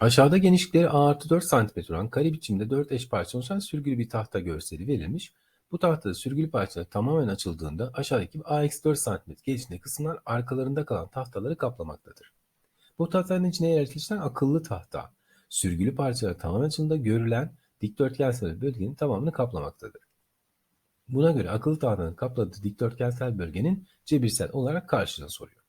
Aşağıda genişlikleri a artı 4 cm olan kare biçimde 4 eş parça oluşan sürgülü bir tahta görseli verilmiş. Bu tahtada sürgülü parçalar tamamen açıldığında aşağıdaki a eksi 4 cm genişliğinde kısımlar arkalarında kalan tahtaları kaplamaktadır. Bu tahtanın içine yerleştirilen akıllı tahta, sürgülü parçalar tamamen açıldığında görülen dikdörtgensel bölgenin tamamını kaplamaktadır. Buna göre akıllı tahtanın kapladığı dikdörtgensel bölgenin cebirsel olarak karşılığını soruyor.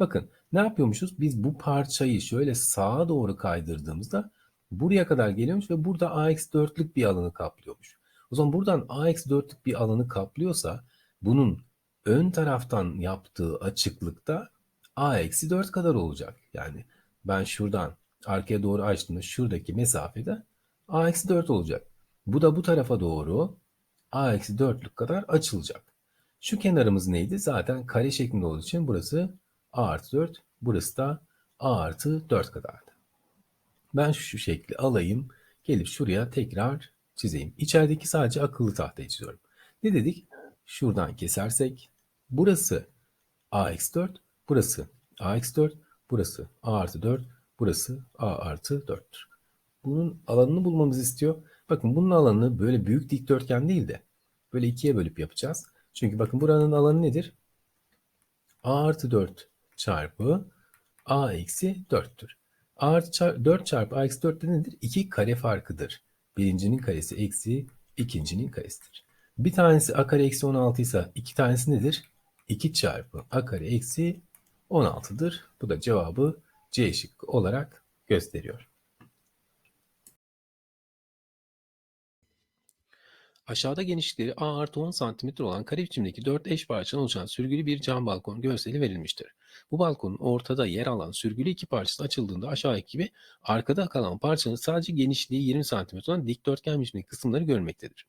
Bakın ne yapıyormuşuz? Biz bu parçayı şöyle sağa doğru kaydırdığımızda buraya kadar geliyormuş ve burada a-4'lük bir alanı kaplıyormuş. O zaman buradan a-4'lük bir alanı kaplıyorsa bunun ön taraftan yaptığı açıklıkta a-4 kadar olacak. Yani ben şuradan arkaya doğru açtığımda şuradaki mesafede a-4 olacak. Bu da bu tarafa doğru a-4'lük kadar açılacak. Şu kenarımız neydi? Zaten kare şeklinde olduğu için burası a artı 4. Burası da a artı 4 kadardı. Ben şu şekli alayım. Gelip şuraya tekrar çizeyim. İçerideki sadece akıllı tahtayı çiziyorum. Ne dedik? Şuradan kesersek burası a eksi 4, burası a eksi 4, burası a artı 4, burası a artı 4'tür. Bunun alanını bulmamızı istiyor. Bakın bunun alanını böyle büyük dikdörtgen değil de böyle ikiye bölüp yapacağız. Çünkü bakın buranın alanı nedir? a artı 4 çarpı a eksi 4'tür. a artı 4 çarpı a eksi 4 de nedir? 2 kare farkıdır. Birincinin karesi eksi ikincinin karesidir. Bir tanesi a kare eksi 16 ise iki tanesi nedir? 2 çarpı a kare eksi 16'dır. Bu da cevabı C şıkkı olarak gösteriyor. Aşağıda genişlikleri a artı 10 cm olan kare biçimdeki 4 eş parçadan oluşan sürgülü bir cam balkon görseli verilmiştir. Bu balkonun ortada yer alan sürgülü iki parçası açıldığında aşağıdaki gibi arkada kalan parçanın sadece genişliği 20 cm olan dikdörtgen biçimdeki kısımları görmektedir.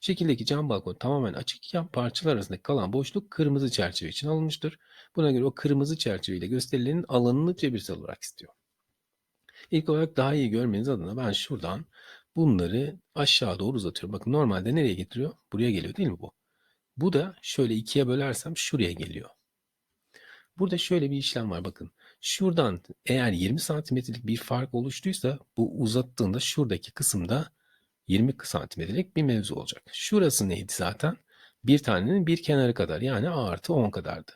Şekildeki cam balkon tamamen açıkken parçalar arasındaki kalan boşluk kırmızı çerçeve için alınmıştır. Buna göre o kırmızı çerçeveyle gösterilenin alanını cebirsel olarak istiyor. İlk olarak daha iyi görmeniz adına ben şuradan bunları aşağı doğru uzatıyorum. Bakın normalde nereye getiriyor? Buraya geliyor değil mi bu? Bu da şöyle ikiye bölersem şuraya geliyor. Burada şöyle bir işlem var bakın. Şuradan eğer 20 santimetrelik bir fark oluştuysa bu uzattığında şuradaki kısımda 20 santimetrelik bir mevzu olacak. Şurası neydi zaten? Bir tanenin bir kenarı kadar yani a artı 10 kadardı.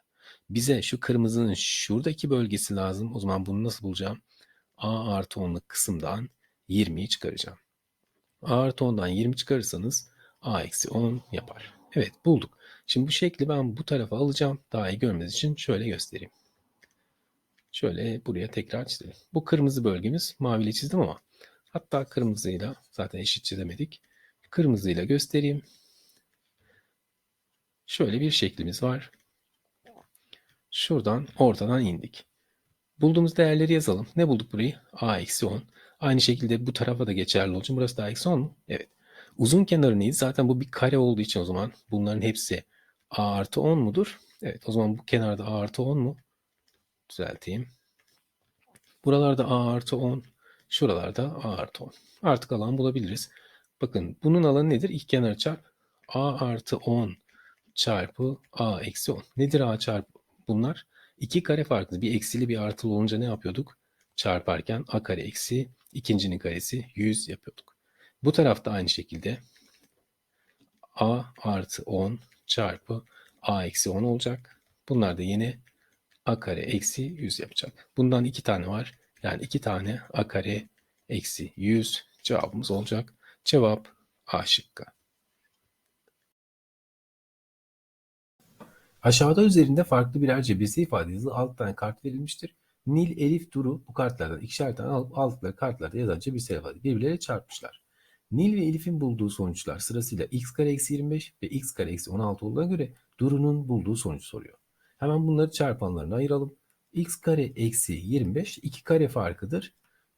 Bize şu kırmızının şuradaki bölgesi lazım. O zaman bunu nasıl bulacağım? a artı 10'luk kısımdan 20'yi çıkaracağım. A artı 10'dan 20 çıkarırsanız a eksi 10 yapar. Evet bulduk. Şimdi bu şekli ben bu tarafa alacağım. Daha iyi görmeniz için şöyle göstereyim. Şöyle buraya tekrar çizelim. Bu kırmızı bölgemiz maviyle çizdim ama hatta kırmızıyla zaten eşit çizemedik. Kırmızıyla göstereyim. Şöyle bir şeklimiz var. Şuradan ortadan indik. Bulduğumuz değerleri yazalım. Ne bulduk burayı? A eksi 10. Aynı şekilde bu tarafa da geçerli olacak. Burası da eksi 10 mu? Evet. Uzun kenarı neydi? Zaten bu bir kare olduğu için o zaman bunların hepsi A artı 10 mudur? Evet o zaman bu kenarda A artı 10 mu? Düzelteyim. Buralarda A artı 10. Şuralarda A artı 10. Artık alan bulabiliriz. Bakın bunun alanı nedir? İlk kenar çarp A artı 10 çarpı A eksi 10. Nedir A çarpı bunlar? İki kare farklı. Bir eksili bir artılı olunca ne yapıyorduk? Çarparken A kare eksi ikincinin karesi 100 yapıyorduk. Bu tarafta aynı şekilde A artı 10 çarpı A eksi 10 olacak. Bunlar da yine A kare eksi 100 yapacak. Bundan iki tane var. Yani iki tane A kare eksi 100 cevabımız olacak. Cevap A şıkkı. Aşağıda üzerinde farklı birer cebirsel ifade yazılı 6 tane kart verilmiştir. Nil, Elif, Duru bu kartlardan ikişer tane alıp aldıkları kartlarda yazan cebirsel ifade birbirleriyle çarpmışlar. Nil ve Elif'in bulduğu sonuçlar sırasıyla x kare eksi 25 ve x kare eksi 16 olduğuna göre Duru'nun bulduğu sonuç soruyor. Hemen bunları çarpanlarına ayıralım. x kare eksi 25 iki kare farkıdır.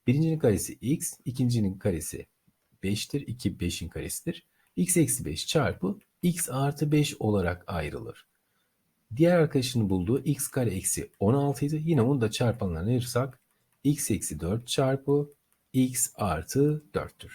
Birincinin karesi x, ikincinin karesi 5'tir. 2 5'in karesidir. x eksi 5 çarpı x artı 5 olarak ayrılır. Diğer arkadaşının bulduğu x kare eksi 16 idi. Yine onu da çarpanlarına ayırırsak x eksi 4 çarpı x artı 4'tür.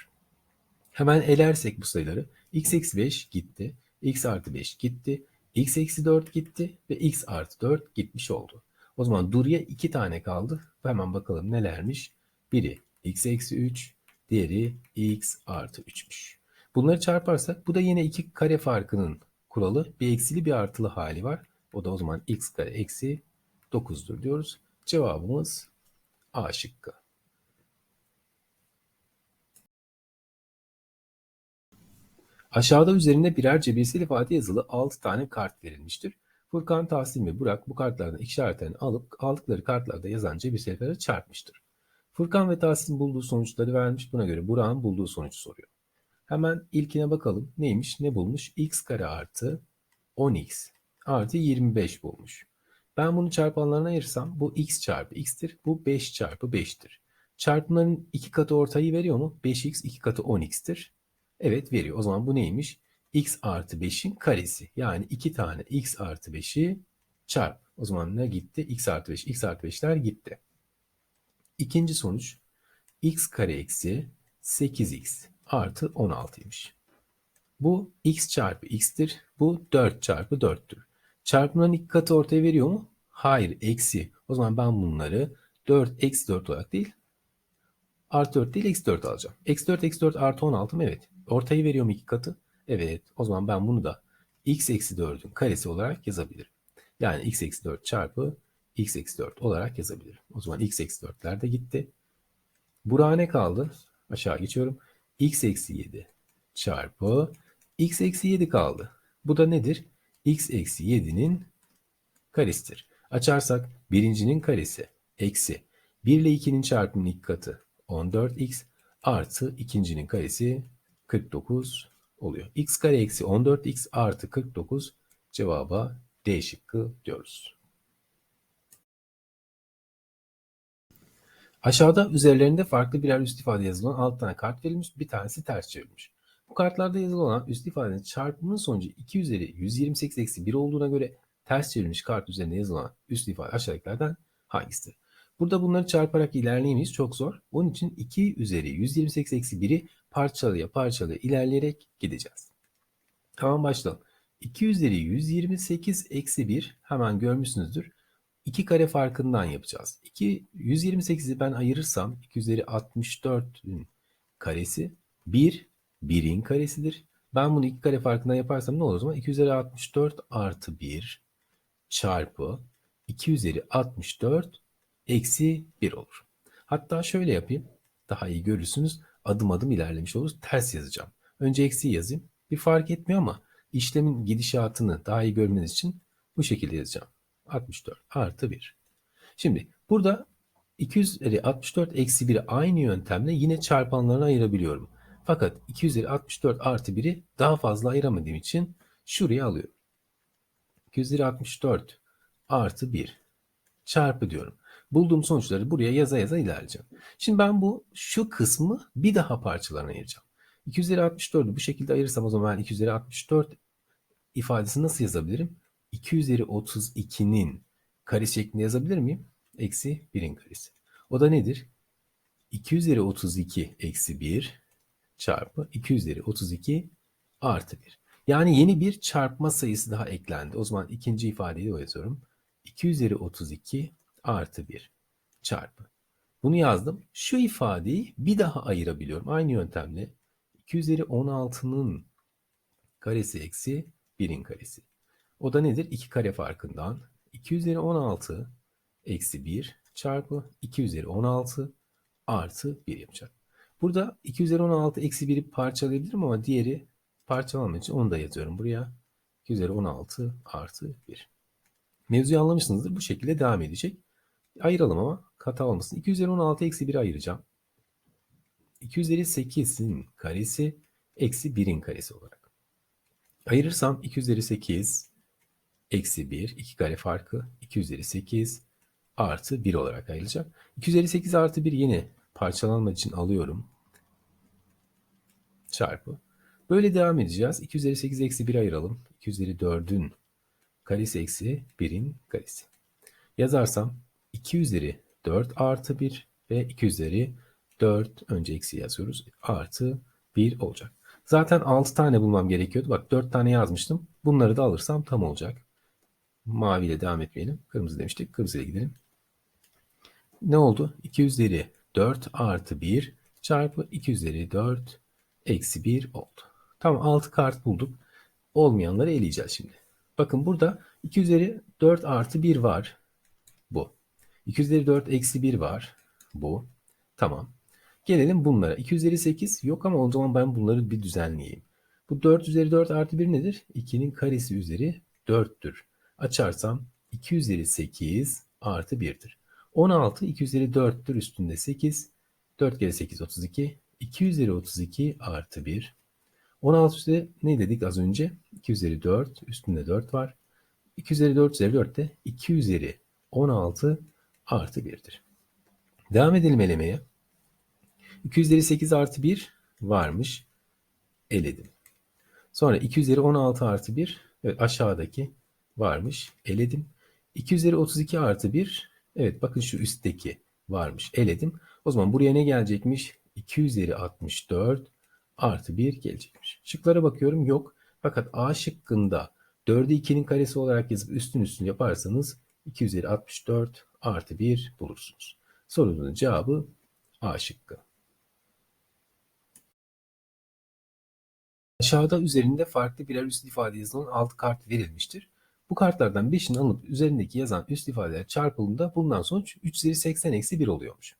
Hemen elersek bu sayıları x eksi 5 gitti, x artı 5 gitti, x eksi 4 gitti ve x artı 4 gitmiş oldu. O zaman Duru'ya 2 tane kaldı. Hemen bakalım nelermiş. Biri x eksi 3, diğeri x artı 3'müş. Bunları çarparsak bu da yine iki kare farkının kuralı. Bir eksili bir artılı hali var. O da o zaman x kare eksi 9'dur diyoruz. Cevabımız A şıkkı. Aşağıda üzerinde birer cebirsel ifade yazılı 6 tane kart verilmiştir. Furkan, Tahsin ve Burak bu kartlardan ikişer alıp aldıkları kartlarda yazan cebirsel ifadeleri çarpmıştır. Furkan ve Tahsin bulduğu sonuçları vermiş. Buna göre Burak'ın bulduğu sonucu soruyor. Hemen ilkine bakalım. Neymiş? Ne bulmuş? x kare artı 10x artı 25 bulmuş. Ben bunu çarpanlarına ayırsam bu x çarpı x'tir. Bu 5 çarpı 5'tir. Çarpımların iki katı ortayı veriyor mu? 5x iki katı 10x'tir. Evet veriyor. O zaman bu neymiş? x artı 5'in karesi. Yani iki tane x artı 5'i çarp. O zaman ne gitti? x artı 5, x artı 5'ler gitti. İkinci sonuç x kare eksi 8x artı 16'ymış. Bu x çarpı x'tir. Bu 4 çarpı 4'tür. Çarpımların iki katı ortaya veriyor mu? Hayır. Eksi. O zaman ben bunları 4 eksi 4 olarak değil artı 4 değil eksi 4 alacağım. Eksi 4 eksi 4 artı 16 mı? Evet. Ortayı veriyor mu iki katı? Evet. O zaman ben bunu da x eksi 4'ün karesi olarak yazabilirim. Yani x eksi 4 çarpı x eksi 4 olarak yazabilirim. O zaman x eksi 4'ler de gitti. Buraya ne kaldı? Aşağı geçiyorum. x eksi 7 çarpı x eksi 7 kaldı. Bu da nedir? X eksi 7'nin karesidir. Açarsak birincinin karesi eksi 1 ile 2'nin çarpımının ilk katı 14x artı ikincinin karesi 49 oluyor. x kare eksi 14x artı 49 cevaba D şıkkı diyoruz. Aşağıda üzerlerinde farklı birer üst ifade yazılan 6 tane kart verilmiş. Bir tanesi ters çevrilmiş. Bu kartlarda yazılı olan üst ifadenin çarpımının sonucu 2 üzeri 128 eksi 1 olduğuna göre ters çevrilmiş kart üzerinde yazılan üst ifade aşağıdakilerden hangisidir? Burada bunları çarparak ilerleyemeyiz. Çok zor. Onun için 2 üzeri 128 eksi 1'i parçalıya parçalıya ilerleyerek gideceğiz. Tamam başlayalım. 2 üzeri 128 eksi 1 hemen görmüşsünüzdür. 2 kare farkından yapacağız. 2, 128'i ben ayırırsam 2 üzeri 64'ün karesi 1, 1'in karesidir. Ben bunu 2 kare farkından yaparsam ne olur o zaman? 2 üzeri 64 artı 1 çarpı 2 üzeri 64 eksi 1 olur. Hatta şöyle yapayım. Daha iyi görürsünüz. Adım adım ilerlemiş oluruz. Ters yazacağım. Önce eksi yazayım. Bir fark etmiyor ama işlemin gidişatını daha iyi görmeniz için bu şekilde yazacağım. 64 artı 1. Şimdi burada 264 eksi 1'i aynı yöntemle yine çarpanlarına ayırabiliyorum. Fakat 264 artı 1'i daha fazla ayıramadığım için şuraya alıyorum. 264 artı 1 çarpı diyorum. Bulduğum sonuçları buraya yaza yaza ilerleyeceğim. Şimdi ben bu şu kısmı bir daha parçalarına ayıracağım. 2 üzeri 64'ü bu şekilde ayırırsam o zaman ben 2 üzeri 64 ifadesini nasıl yazabilirim? 2 üzeri 32'nin karesi şeklinde yazabilir miyim? Eksi 1'in karesi. O da nedir? 2 üzeri 32 eksi 1 çarpı 2 üzeri 32 artı 1. Yani yeni bir çarpma sayısı daha eklendi. O zaman ikinci ifadeyi o yazıyorum. 2 üzeri 32 artı 1 çarpı. Bunu yazdım. Şu ifadeyi bir daha ayırabiliyorum. Aynı yöntemle 2 üzeri 16'nın karesi eksi 1'in karesi. O da nedir? 2 kare farkından 2 üzeri 16 eksi 1 çarpı 2 üzeri 16 artı 1 yapacak. Burada 2 üzeri 16 eksi 1'i parçalayabilirim ama diğeri parçalamak için onu da yazıyorum buraya. 2 üzeri 16 artı 1. Mevzuyu anlamışsınızdır. Bu şekilde devam edecek. Ayıralım ama hata olmasın. 2 üzeri 16 eksi 1'i ayıracağım. 2 üzeri 8'in karesi eksi 1'in karesi olarak. Ayırırsam 2 üzeri 8 eksi 1, 2 kare farkı 2 üzeri 8 artı 1 olarak ayrılacak. 2 üzeri 8 artı 1 yine parçalanma için alıyorum. Çarpı. Böyle devam edeceğiz. 2 üzeri 8 eksi 1 ayıralım. 2 üzeri 4'ün karesi eksi 1'in karesi. Yazarsam 2 üzeri 4 artı 1 ve 2 üzeri 4 önce eksi yazıyoruz. Artı 1 olacak. Zaten 6 tane bulmam gerekiyordu. Bak 4 tane yazmıştım. Bunları da alırsam tam olacak. Maviyle devam etmeyelim. Kırmızı demiştik. Kırmızıya gidelim. Ne oldu? 2 üzeri 4 artı 1 çarpı 2 üzeri 4 eksi 1 oldu. Tamam 6 kart bulduk. Olmayanları eleyeceğiz şimdi. Bakın burada 2 üzeri 4 artı 1 var. Bu. 2 üzeri 4 eksi 1 var. Bu. Tamam. Gelelim bunlara. 2 üzeri 8 yok ama o zaman ben bunları bir düzenleyeyim. Bu 4 üzeri 4 artı 1 nedir? 2'nin karesi üzeri 4'tür. Açarsam 2 üzeri 8 artı 1'dir. 16 2 üzeri 4'tür üstünde 8. 4 kere 8 32. 2 üzeri 32 artı 1. 16 üzeri ne dedik az önce? 2 üzeri 4 üstünde 4 var. 2 üzeri 4 üzeri 4 de 2 üzeri 16 artı 1'dir. Devam edelim elemeye. 2 üzeri 8 artı 1 varmış. Eledim. Sonra 2 üzeri 16 artı 1 evet aşağıdaki varmış. Eledim. 2 üzeri 32 artı 1 evet bakın şu üstteki varmış. Eledim. O zaman buraya ne gelecekmiş? 2 üzeri 64 artı 1 gelecekmiş. Şıklara bakıyorum yok. Fakat A şıkkında 4'ü 2'nin karesi olarak yazıp üstün üstün yaparsanız 2 üzeri 64 artı 1 bulursunuz. Sorunun cevabı A şıkkı. Aşağıda üzerinde farklı birer üst ifade yazılan 6 kart verilmiştir. Bu kartlardan 5'ini alıp üzerindeki yazan üst ifadeler çarpıldığında bulunan sonuç 3 üzeri 80 eksi 1 oluyormuş.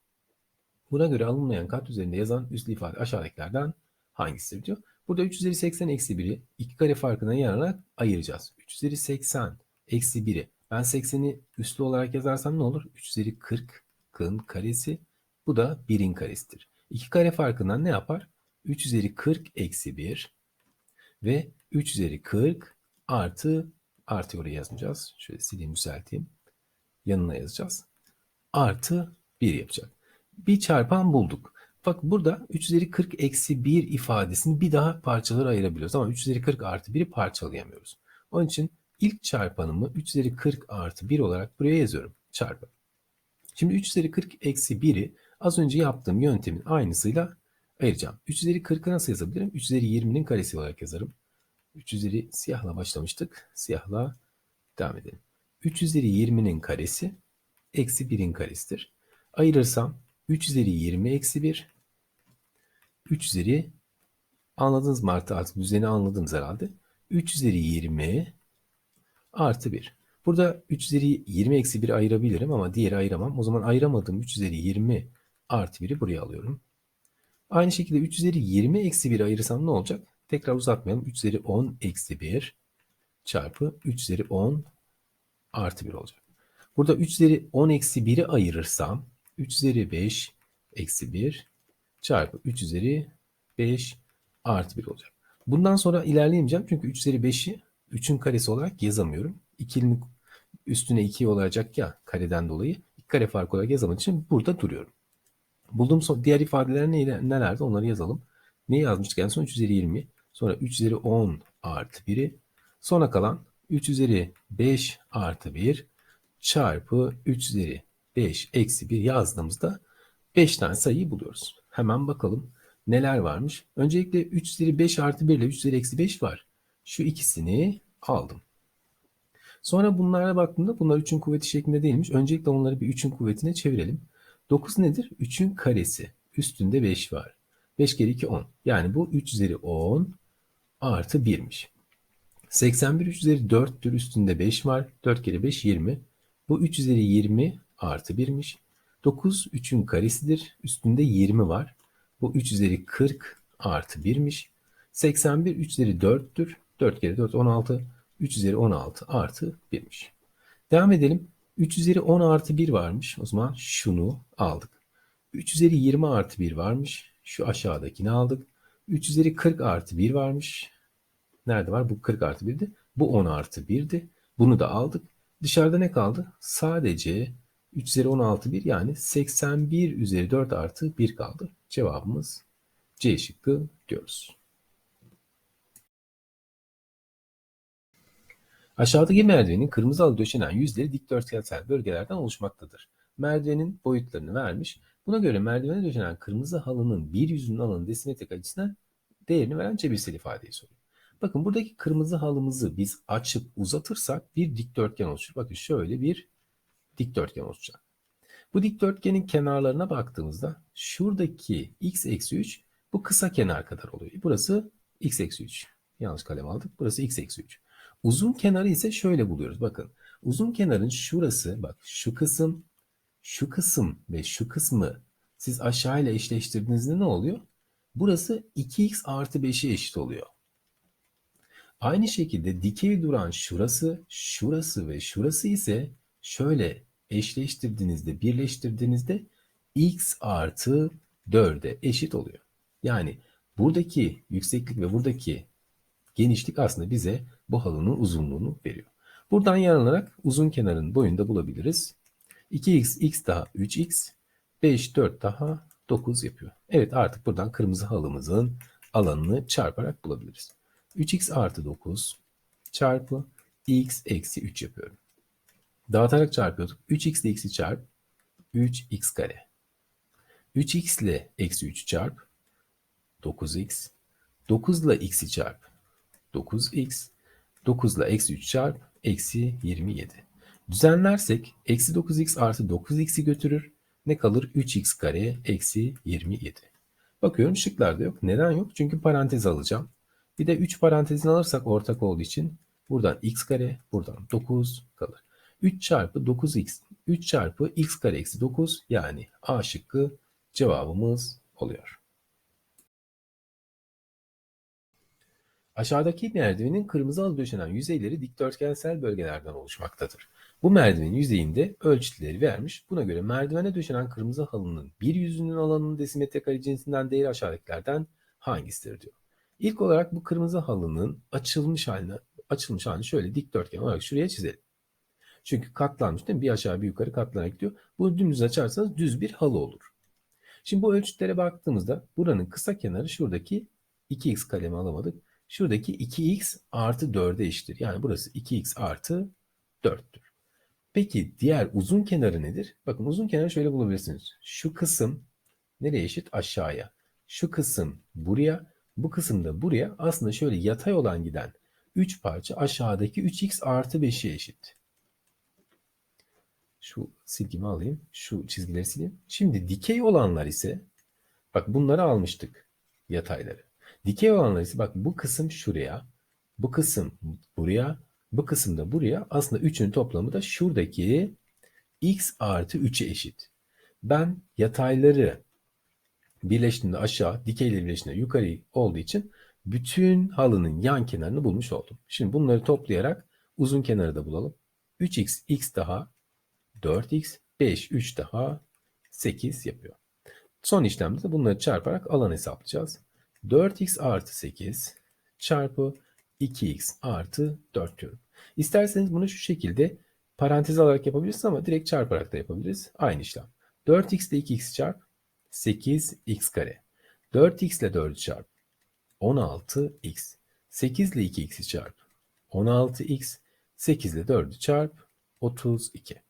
Buna göre alınmayan kart üzerinde yazan üst ifade aşağıdakilerden hangisidir diyor. Burada 3 üzeri 80 eksi 1'i 2 kare farkına yararak ayıracağız. 3 üzeri 80 eksi 1'i ben 80'i üslü olarak yazarsam ne olur? 3 üzeri 40'ın karesi bu da 1'in karesidir. 2 kare farkından ne yapar? 3 üzeri 40 eksi 1 ve 3 üzeri 40 artı artı oraya yazmayacağız. Şöyle sileyim düzelteyim. Yanına yazacağız. Artı 1 yapacak. Bir çarpan bulduk. Bak burada 3 üzeri 40 eksi 1 ifadesini bir daha parçalara ayırabiliyoruz. Ama 3 üzeri 40 artı 1'i parçalayamıyoruz. Onun için ilk çarpanımı 3 üzeri 40 artı 1 olarak buraya yazıyorum. Çarpı. Şimdi 3 üzeri 40 eksi 1'i az önce yaptığım yöntemin aynısıyla ayıracağım. 3 üzeri 40'ı nasıl yazabilirim? 3 üzeri 20'nin karesi olarak yazarım. 3 üzeri siyahla başlamıştık. Siyahla devam edelim. 3 üzeri 20'nin karesi eksi 1'in karesidir. Ayırırsam 3 üzeri 20 eksi 1 3 üzeri anladınız mı artık, artık düzeni anladınız herhalde. 3 üzeri 20 artı 1. Burada 3 üzeri 20 eksi 1 ayırabilirim ama diğeri ayıramam. O zaman ayıramadığım 3 üzeri 20 artı 1'i buraya alıyorum. Aynı şekilde 3 üzeri 20 eksi 1 ayırırsam ne olacak? Tekrar uzatmayalım. 3 üzeri 10 eksi 1 çarpı 3 üzeri 10 artı 1 olacak. Burada 3 üzeri 10 eksi 1'i ayırırsam 3 üzeri 5 eksi 1 çarpı 3 üzeri 5 artı 1 olacak. Bundan sonra ilerleyemeyeceğim çünkü 3 üzeri 5'i 3'ün karesi olarak yazamıyorum. 2'nin üstüne 2 olacak ya kareden dolayı. 2 kare farkı olarak yazamadığım için burada duruyorum. Bulduğum son, diğer ifadeler neydi, nelerdi onları yazalım. Neyi yazmıştık en son 3 üzeri 20. Sonra 3 üzeri 10 artı 1'i. Sonra kalan 3 üzeri 5 artı 1 çarpı 3 üzeri 5 eksi 1 yazdığımızda 5 tane sayıyı buluyoruz. Hemen bakalım neler varmış. Öncelikle 3 üzeri 5 artı 1 ile 3 üzeri eksi 5 var. Şu ikisini aldım. Sonra bunlara baktığımda bunlar 3'ün kuvveti şeklinde değilmiş. Öncelikle onları bir 3'ün kuvvetine çevirelim. 9 nedir? 3'ün karesi. Üstünde 5 var. 5 kere 2 10. Yani bu 3 üzeri 10 artı 1'miş. 81 3 üzeri 4'tür. Üstünde 5 var. 4 kere 5 20. Bu 3 üzeri 20 artı 1'miş. 9 3'ün karesidir. Üstünde 20 var. Bu 3 üzeri 40 artı 1'miş. 81 3 üzeri 4'tür. 4 kere 4 16. 3 üzeri 16 artı 1'miş. Devam edelim. 3 üzeri 10 artı 1 varmış. O zaman şunu aldık. 3 üzeri 20 artı 1 varmış. Şu aşağıdakini aldık. 3 üzeri 40 artı 1 varmış. Nerede var? Bu 40 artı 1'di. Bu 10 artı 1'di. Bunu da aldık. Dışarıda ne kaldı? Sadece 3 üzeri 16 1 yani 81 üzeri 4 artı 1 kaldı. Cevabımız C şıkkı diyoruz. Aşağıdaki merdivenin kırmızı halı döşenen yüzleri dikdörtgensel bölgelerden oluşmaktadır. Merdivenin boyutlarını vermiş. Buna göre merdivene döşenen kırmızı halının bir yüzünün alanı desimetrik açısına değerini veren cebirsel ifadeyi soruyor. Bakın buradaki kırmızı halımızı biz açıp uzatırsak bir dikdörtgen oluşur. Bakın şöyle bir dikdörtgen oluşacak. Bu dikdörtgenin kenarlarına baktığımızda şuradaki x eksi 3 bu kısa kenar kadar oluyor. Burası x eksi 3. Yanlış kalem aldık. Burası x eksi 3. Uzun kenarı ise şöyle buluyoruz. Bakın uzun kenarın şurası bak şu kısım şu kısım ve şu kısmı siz aşağıyla eşleştirdiğinizde ne oluyor? Burası 2x artı 5'e eşit oluyor. Aynı şekilde dikey duran şurası, şurası ve şurası ise şöyle eşleştirdiğinizde, birleştirdiğinizde x artı 4'e eşit oluyor. Yani buradaki yükseklik ve buradaki genişlik aslında bize bu halının uzunluğunu veriyor. Buradan yararlanarak uzun kenarın boyunu da bulabiliriz. 2x, x daha 3x, 5, 4 daha 9 yapıyor. Evet artık buradan kırmızı halımızın alanını çarparak bulabiliriz. 3x artı 9 çarpı x eksi 3 yapıyorum. Dağıtarak çarpıyorduk. 3x ile x'i çarp 3x kare. 3x ile eksi 3 çarp 9x. 9 ile x'i çarp 9x. 9 ile eksi 3 çarp eksi 27. Düzenlersek eksi 9x artı 9x'i götürür. Ne kalır? 3x kare eksi 27. Bakıyorum şıklarda yok. Neden yok? Çünkü parantez alacağım. Bir de 3 parantezini alırsak ortak olduğu için buradan x kare, buradan 9 kalır. 3 çarpı 9x, 3 çarpı x kare eksi 9 yani A şıkkı cevabımız oluyor. Aşağıdaki merdivenin kırmızı halı döşenen yüzeyleri dikdörtgensel bölgelerden oluşmaktadır. Bu merdivenin yüzeyinde ölçütleri vermiş. Buna göre merdivene döşenen kırmızı halının bir yüzünün alanının desimetre kare cinsinden değeri aşağıdakilerden hangisidir diyor. İlk olarak bu kırmızı halının açılmış halini, açılmış halini şöyle dikdörtgen olarak şuraya çizelim. Çünkü katlanmış değil mi? Bir aşağı bir yukarı katlanarak gidiyor. Bunu dümdüz açarsanız düz bir halı olur. Şimdi bu ölçütlere baktığımızda buranın kısa kenarı şuradaki 2x kalemi alamadık. Şuradaki 2x artı 4'e eşittir. Yani burası 2x artı 4'tür. Peki diğer uzun kenarı nedir? Bakın uzun kenarı şöyle bulabilirsiniz. Şu kısım nereye eşit? Aşağıya. Şu kısım buraya, bu kısım da buraya. Aslında şöyle yatay olan giden 3 parça aşağıdaki 3x artı 5'e eşit. Şu silgimi alayım. Şu çizgileri sileyim. Şimdi dikey olanlar ise bak bunları almıştık. Yatayları. Dikey olanlar ise bak bu kısım şuraya. Bu kısım buraya. Bu kısım da buraya. Aslında üçün toplamı da şuradaki x artı 3'e eşit. Ben yatayları birleştiğinde aşağı, dikeyleri birleştiğinde yukarı olduğu için bütün halının yan kenarını bulmuş oldum. Şimdi bunları toplayarak uzun kenarı da bulalım. 3x, x daha 4x, 5, 3 daha 8 yapıyor. Son işlemde de bunları çarparak alan hesaplayacağız. 4x artı 8 çarpı 2x artı 4 diyorum. İsterseniz bunu şu şekilde parantez alarak yapabiliriz ama direkt çarparak da yapabiliriz. Aynı işlem. 4x ile 2x çarp 8x kare. 4x ile 4'ü çarp 16x. 8 ile 2x'i çarp 16x. 8 ile 4'ü çarp 32.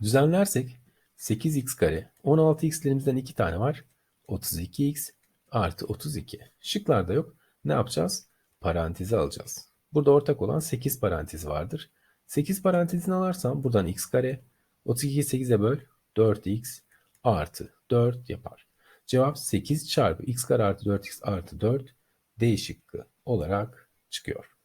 Düzenlersek 8x kare 16x'lerimizden 2 tane var. 32x artı 32. Şıklarda yok. Ne yapacağız? Parantezi alacağız. Burada ortak olan 8 parantezi vardır. 8 parantezini alarsam buradan x kare 32'yi 8'e böl 4x artı 4 yapar. Cevap 8 çarpı x kare artı 4x artı 4 D şıkkı olarak çıkıyor.